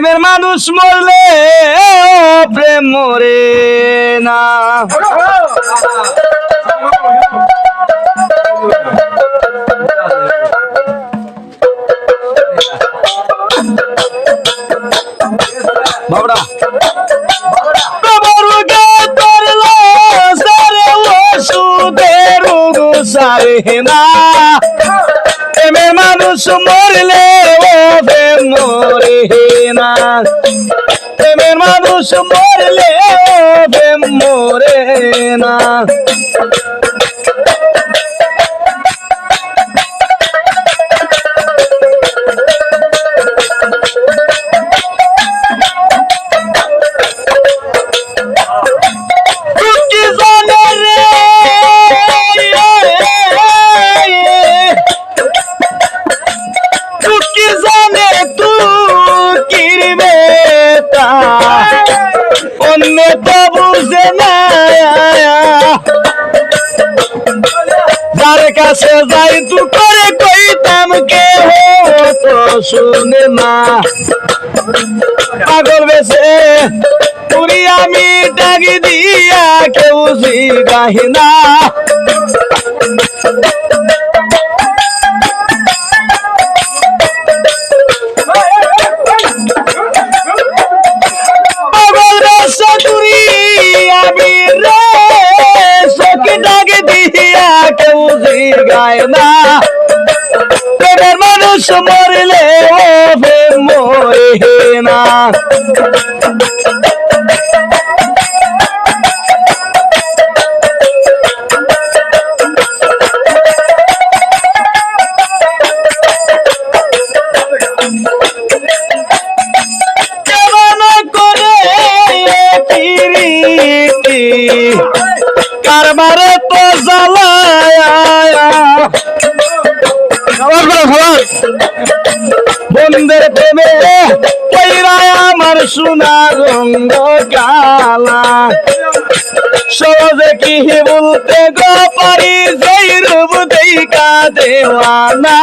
প্রেমের মানুষ মরলে প্রেম মরে না। বাবরা। সারে না। মানুষ মরলে ও প্রেম মরে না। প্রেমের মানুষ মরলে ও প্রেম মরে না। অন্য তো বুঝে না যার কাছে যাই তু করে কইতাম কে তো শুনে না। পাগল বেছে পুরি আমি ডাকি দিয়া কেউ জিগাহি না। জিগায় না। প্রেমের মানুষ মরলে ও মরে না কারবারে তো জ্বালায় প্রেমে কইরায় আমার সোনা রঙ্গ কালা। সহজে কি বলতে গো পারি যেই রূপ দেখা দেওয়ানা।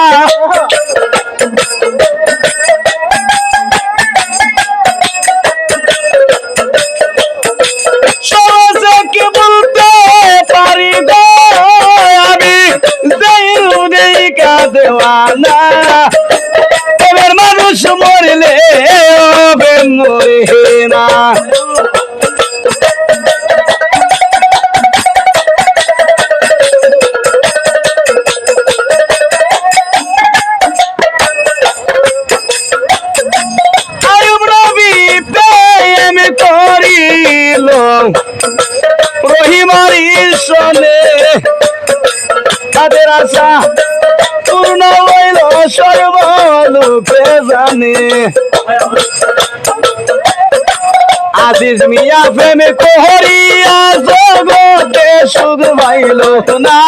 দেওয়ানা। তাদের আশা পূর্ণ হইল সর্বলোকে জানে। আজিজ মিয়া প্রেমে কোহরিয়া জগতে সুখ পাইল না।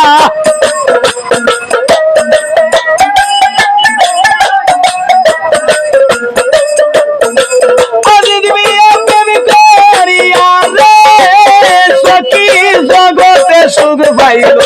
জগতে সুখ পাইল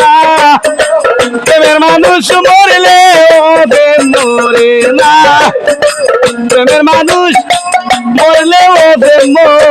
না। প্রেমের মানুষ মরলে ওবে মরে না। প্রেমের মানুষ মরলে ওদের মরে